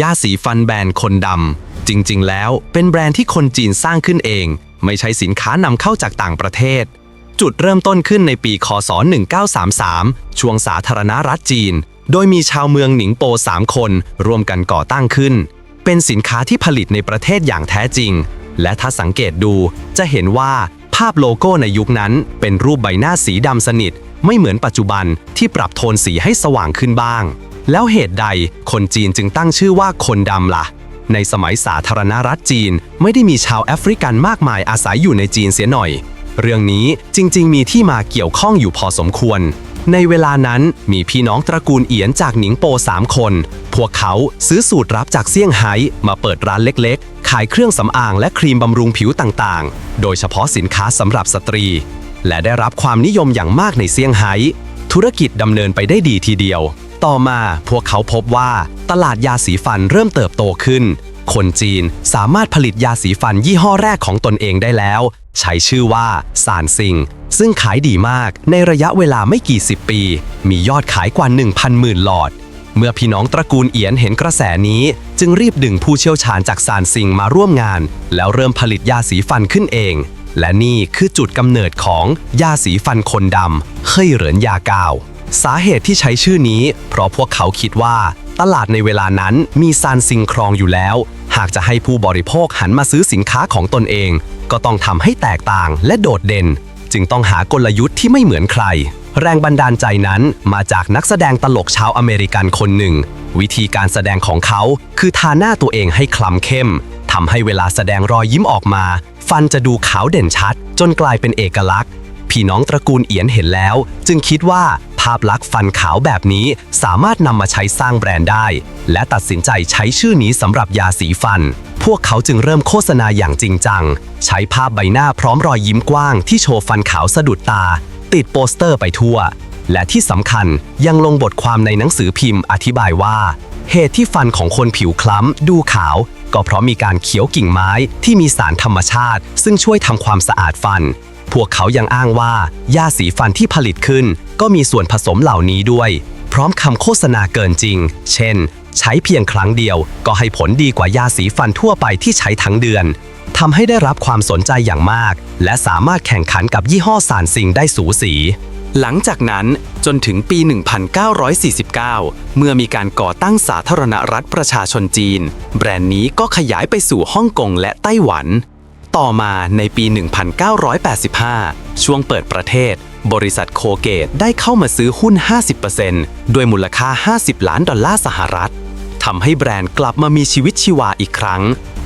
ยาสีฟันแบรนด์คนดำ จริง ๆ แล้วเป็นแบรนด์ที่คนจีนสร้างขึ้นเอง ไม่ใช่สินค้านำเข้าจากต่างประเทศ จุดเริ่มต้นขึ้นในปี คศ 1933 ช่วงสาธารณรัฐจีน โดยมีชาวเมืองหนิงโป 3 คนร่วมกันก่อตั้งขึ้น เป็นสินค้าที่ผลิตในประเทศอย่างแท้จริง และถ้าสังเกตดูจะเห็นว่าภาพโลโก้ในยุคนั้น เป็นรูปใบหน้าสีดำสนิท ไม่เหมือนปัจจุบันที่ปรับโทนสีให้สว่างขึ้นบ้าง แล้วเหตุใดคนจีนจึงตั้งชื่อว่าคนดำล่ะ ในสมัยสาธารณรัฐจีน ไม่ได้มีชาวแอฟริกันมากมายอาศัยอยู่ในจีนเสียหน่อย เรื่องนี้จริง ๆ มีที่มาเกี่ยวข้องอยู่พอสมควร ในเวลานั้นมีพี่น้องตระกูลเอียนจากหนิงโป3คน พวกเขาซื้อสูตรรับจากเซี่ยงไฮ้มาเปิดร้านเล็ก ๆ ขายเครื่องสำอางและครีมบำรุงผิวต่างๆ โดยเฉพาะสินค้าสำหรับสตรี และได้รับความนิยมอย่างมากในเซี่ยงไฮ้ธุรกิจดำเนินไปได้ดีทีเดียว ต่อมาพวกเขาพบว่าตลาดยาสีฟันเริ่มเติบโตขึ้น คนจีนสามารถผลิตยาสีฟันยี่ห้อแรกของตนเองได้แล้ว ใช้ชื่อว่าซานซิง ซึ่งขายดีมากในระยะเวลาไม่กี่สิบปี มียอดขายกว่า 1,000หมื่นหลอด เมื่อพี่น้องตระกูลเอียนเห็นกระแสนี้ จึงรีบดึงผู้เชี่ยวชาญจากซานซิงมาร่วมงาน แล้วเริ่มผลิตยาสีฟันขึ้นเอง และนี่คือจุดกำเนิดของยาสีฟันคนดำเฮ่ยเหรินยากาว สาเหตุที่ใช้ชื่อนี้ เพราะพวกเขาคิดว่า ตลาดในเวลานั้นมีซานซิงครองอยู่แล้ว หากจะให้ผู้บริโภคหันมาซื้อสินค้าของตนเอง ก็ต้องทำให้แตกต่างและโดดเด่น จึงต้องหากลยุทธ์ที่ไม่เหมือนใคร แรงบันดาลใจนั้นมาจากนักแสดงตลกชาวอเมริกันคนหนึ่ง วิธีการแสดงของเขา คือทาหน้าตัวเองให้คล้ำเข้มทำให้เวลาแสดงรอยยิ้มออกมา ฟันจะดูขาวเด่นชัด จนกลายเป็นเอกลักษณ์พี่น้องตระกูลเอียนเห็นแล้ว จึงคิดว่าาพลักษณ์ฟันขาวแบบนี้สามารถนำมาใช้สร้างแบรนด์ได้ และตัดสินใจใช้ชื่อนี้สำหรับยาสีฟัน พวกเขาจึงเริ่มโฆษณาอย่างจริงจัง ใช้ภาพใบหน้าพร้อมรอยยิ้มกว้างที่โชว์ฟันขาวสะดุดตา ติดโปสเตอร์ไปทั่ว และที่สำคัญยังลงบทความในหนังสือพิมพ์อธิบายว่า เหตุที่ฟันของคนผิวคล้ำดูขาว ก็เพราะมีการเคี้ยวกิ่งไม้ที่มีสารธรรมชาติ ซึ่งช่วยทำความสะอาดฟัน พวกเขายังอ้างว่า ยาสีฟันที่ผลิตขึ้น ก็มีส่วนผสมเหล่านี้ด้วย พร้อมคำโฆษณาเกินจริง เช่น ใช้เพียงครั้งเดียว ก็ให้ผลดีกว่ายาสีฟันทั่วไปที่ใช้ทั้งเดือนทำให้ได้รับความสนใจอย่างมาก และสามารถแข่งขันกับยี่ห้อสารซิงได้สูสี หลังจากนั้นจนถึงปี 1949 เมื่อมีการก่อตั้งสาธารณรัฐประชาชนจีน แบรนด์นี้ก็ขยายไปสู่ฮ่องกงและไต้หวัน ต่อมาในปี 1985 ช่วงเปิดประเทศ บริษัทโคเกตได้เข้ามาซื้อหุ้น 50%ด้วยมูลค่า 50 ล้านดอลลาร์สหรัฐทำให้แบรนด์กลับมามีชีวิตชีวาอีกครั้ง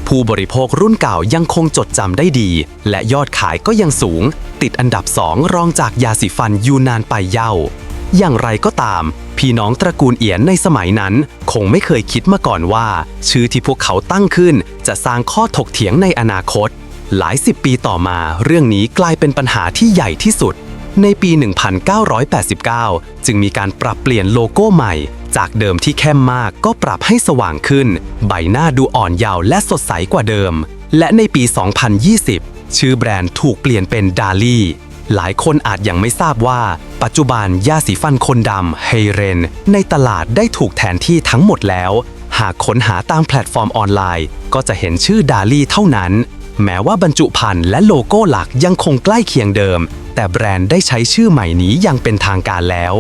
ผู้บริโภครุ่นเก่ายังคงจดจำได้ดี และยอดขายก็ยังสูง ติดอันดับ 2 รองจากยาสีฟันยูนานไปเย่าอย่างไรก็ตาม พี่น้องตระกูลเอียนในสมัยนั้น คงไม่เคยคิดมาก่อนว่า ชื่อที่พวกเขาตั้งขึ้น จะสร้างข้อถกเถียงในอนาคต หลายสิบปีต่อมาเรื่องนี้กลายเป็นปัญหาที่ใหญ่ที่สุด ในปี 1989 จึงมีการปรับเปลี่ยนโลโก้ใหม่ จากเดิมที่เข้มมากก็ปรับให้สว่างขึ้น ใบหน้าดูอ่อนเยาว์และสดใสกว่าเดิม และในปี 2020 ชื่อแบรนด์ถูกเปลี่ยนเป็นดาลี่หลายคนอาจยังไม่ทราบว่า ปัจจุบันยาสีฟันคนดำเฮเรน ในตลาดได้ถูกแทนที่ทั้งหมดแล้ว หากค้นหาตามแพลตฟอร์มออนไลน์ ก็จะเห็นชื่อดาลี่เท่านั้น แม้ว่าบรรจุภัณฑ์และโลโก้หลักยังคงใกล้เคียงเดิม แต่แบรนด์ได้ใช้ชื่อใหม่นี้อย่างเป็นทางการแล้ว